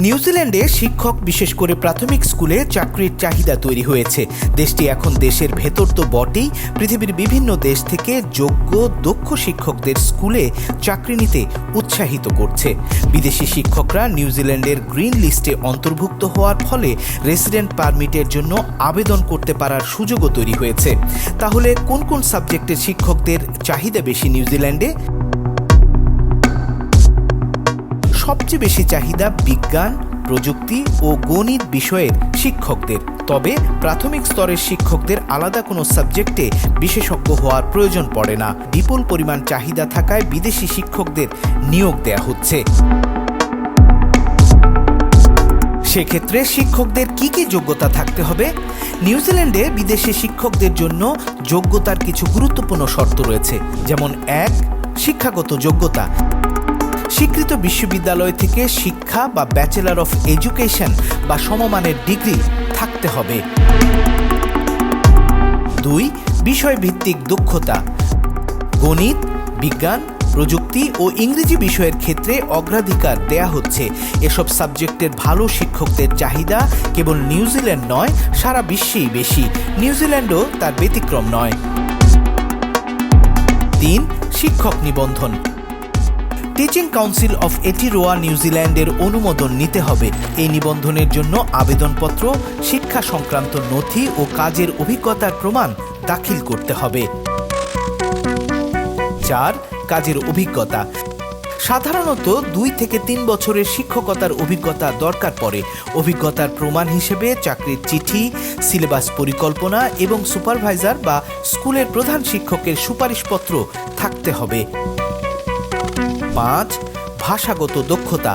নিউজিল্যান্ডে শিক্ষক বিশেষ করে প্রাথমিক স্কুলে চাকরির চাহিদা তৈরি হয়েছে। দেশটি এখন দেশের ভেতর তো বটেই। পৃথিবীর বিভিন্ন দেশ থেকে যোগ্য, দক্ষ শিক্ষকদের স্কুলে চাকরি নিতে উৎসাহিত করছে। বিদেশি শিক্ষকরা নিউজিল্যান্ডের গ্রিন লিস্টে অন্তর্ভুক্ত হওয়ার ফলে রেসিডেন্ট পারমিটের জন্য আবেদন করতে পারার সুযোগও তৈরি হয়েছে। তাহলে কোন কোন সাবজেক্টের শিক্ষকদের চাহিদা বেশি নিউজিল্যান্ডে? সবচেয়ে বেশি চাহিদা বিজ্ঞান, প্রযুক্তি ও গণিত বিষয়ের শিক্ষকদের। তবে প্রাথমিক স্তরের শিক্ষকদের আলাদা কোনো সাবজেক্টে বিশেষজ্ঞ হওয়ার প্রয়োজন পড়ে না। বিপুল পরিমাণ চাহিদা থাকায় বিদেশি শিক্ষকদের নিয়োগ দেয়া হচ্ছে। সেক্ষেত্রে শিক্ষকদের কি কি যোগ্যতা থাকতে হবে? নিউজিল্যান্ডে বিদেশি শিক্ষকদের জন্য যোগ্যতার কিছু গুরুত্বপূর্ণ শর্ত রয়েছে, যেমন এক, শিক্ষাগত যোগ্যতা। স্বীকৃত বিশ্ববিদ্যালয় থেকে শিক্ষা বা ব্যাচেলর অফ এডুকেশন বা সমমানের ডিগ্রি থাকতে হবে। দুই, বিষয়ভিত্তিক দক্ষতা। গণিত, বিজ্ঞান, প্রযুক্তি ও ইংরেজি বিষয়ের ক্ষেত্রে অগ্রাধিকার দেয়া হচ্ছে। এসব সাবজেক্টের ভালো শিক্ষকদের চাহিদা কেবল নিউজিল্যান্ড নয়, সারা বিশ্বেই বেশি। নিউজিল্যান্ডও তার ব্যতিক্রম নয়। তিন, শিক্ষক নিবন্ধন। টিচিং কাউন্সিল অফ এটিরোয়া নিউজিল্যান্ডের অনুমোদন নিতে হবে। এই নিবন্ধনের জন্য আবেদনপত্র, শিক্ষা সংক্রান্ত নথি ও কাজের অভিজ্ঞতার প্রমাণ দাখিল করতে হবে। চার, কাজের অভিজ্ঞতা। সাধারণত দুই থেকে তিন বছরের শিক্ষকতার অভিজ্ঞতা দরকার পড়ে। অভিজ্ঞতার প্রমাণ হিসেবে চাকরির চিঠি, সিলেবাস পরিকল্পনা এবং সুপারভাইজার বা স্কুলের প্রধান শিক্ষকের সুপারিশপত্র থাকতে হবে। পাঁচ, ভাষাগত দক্ষতা।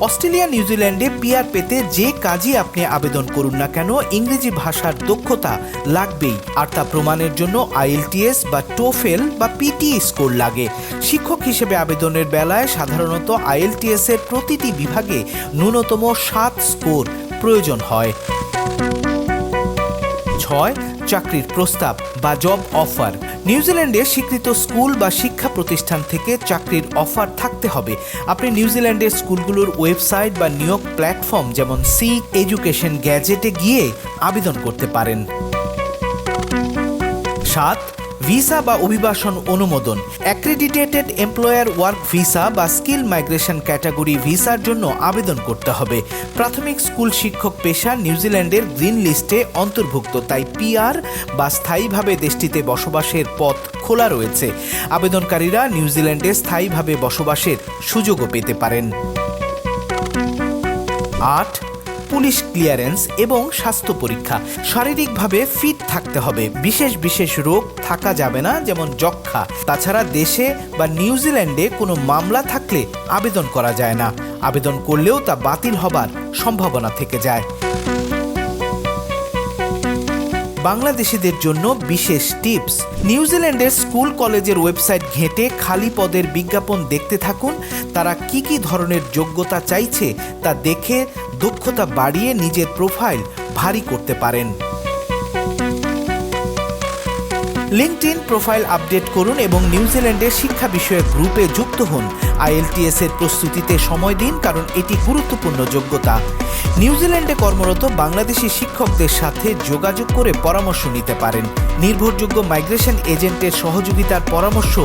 অস্ট্রেলিয়া নিউজিল্যান্ডে পিআর পেতে যে কাজই আপনি আবেদন করুন না কেন, ইংরেজি ভাষার দক্ষতা লাগবেই। আর তা প্রমাণের জন্য আইএলটিএস বা টোফেল বা পিটি স্কোর লাগে। শিক্ষক হিসেবে আবেদনের বেলায় সাধারণত আইএলটিএস এর প্রতিটি বিভাগে ন্যূনতম সাত স্কোর প্রয়োজন হয়। ছয় চাকরির প্রস্তাব বা জব অফার নিউজিল্যান্ডে স্বীকৃত স্কুল বা শিক্ষা প্রতিষ্ঠান থেকে চাকরির অফার থাকতে হবে। আপনি নিউজিল্যান্ডের স্কুলগুলোর ওয়েবসাইট বা নিয়োগ প্ল্যাটফর্ম যেমন সি এডুকেশন গ্যাজেটে গিয়ে আবেদন করতে পারেন। সাত ভিসা বা অভিবাসন অনুমোদন। অ্যাক্রেডিটেটেড এমপ্লয়ার ওয়ার্ক ভিসা বা স্কিল মাইগ্রেশন ক্যাটাগরি ভিসার জন্য আবেদন করতে হবে। প্রাথমিক স্কুল শিক্ষক পেশা নিউজিল্যান্ডের গ্রিন লিস্টে অন্তর্ভুক্ত, তাই পিআর বা স্থায়ীভাবে দেশটিতে বসবাসের পথ খোলা রয়েছে। আবেদনকারীরা নিউজিল্যান্ডে স্থায়ীভাবে বসবাসের সুযোগও পেতে পারেন। আট পুলিশ ক্লিয়ারেন্স এবং স্বাস্থ্য পরীক্ষা। শারীরিকভাবে ফিট থাকতে হবে। বিশেষ বিশেষ রোগ থাকা যাবে না, যেমন যক্ষা তাছাড়া দেশে বা নিউজিল্যান্ডে কোনো মামলা থাকলে আবেদন করা যায় না। আবেদন করলেও তা বাতিল হবার সম্ভাবনা থেকে যায়। বাংলাদেশিদের জন্য বিশেষ টিপস। নিউজিল্যান্ডের স্কুল কলেজের ওয়েবসাইট ঘেঁটে খালি পদের বিজ্ঞাপন দেখতে থাকুন। তারা কি কি ধরনের যোগ্যতা চাইছে তা দেখে দক্ষতা বাড়িয়ে নিজের প্রোফাইল ভারী করতে পারেন। লিঙ্কড প্রোফাইল আপডেট করুন এবং নিউজিল্যান্ডের শিক্ষা বিষয়ক গ্রুপে যুক্ত হন। আইএলটিএস এর প্রস্তুতিতে সময় দিন কারণ এটি গুরুত্বপূর্ণ যোগ্যতা। নিউজিল্যান্ডে কর্মরত বাংলাদেশি শিক্ষকদের সাথে যোগাযোগ করে পরামর্শ নিতে পারেন। নির্ভরযোগ্য মাইগ্রেশন এজেন্টের সহযোগিতার পরামর্শ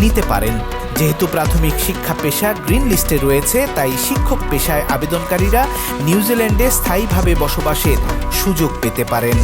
নিতে পারেন। যেহেতু প্রাথমিক শিক্ষা পেশা গ্রিন লিস্টে রয়েছে, তাই শিক্ষক পেশায় আবেদনকারীরা নিউজিল্যান্ডে স্থায়ীভাবে বসবাসের সুযোগ পেতে পারেন।